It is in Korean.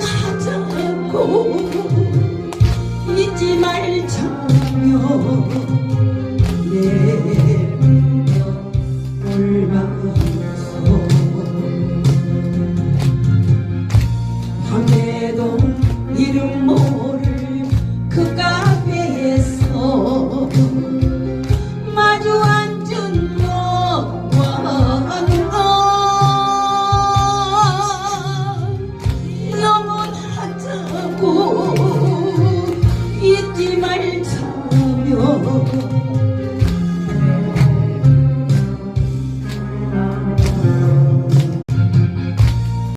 떠나자고 잊지 말자며 내 불만서 밤에도 이름 모를 그 카페에서 차며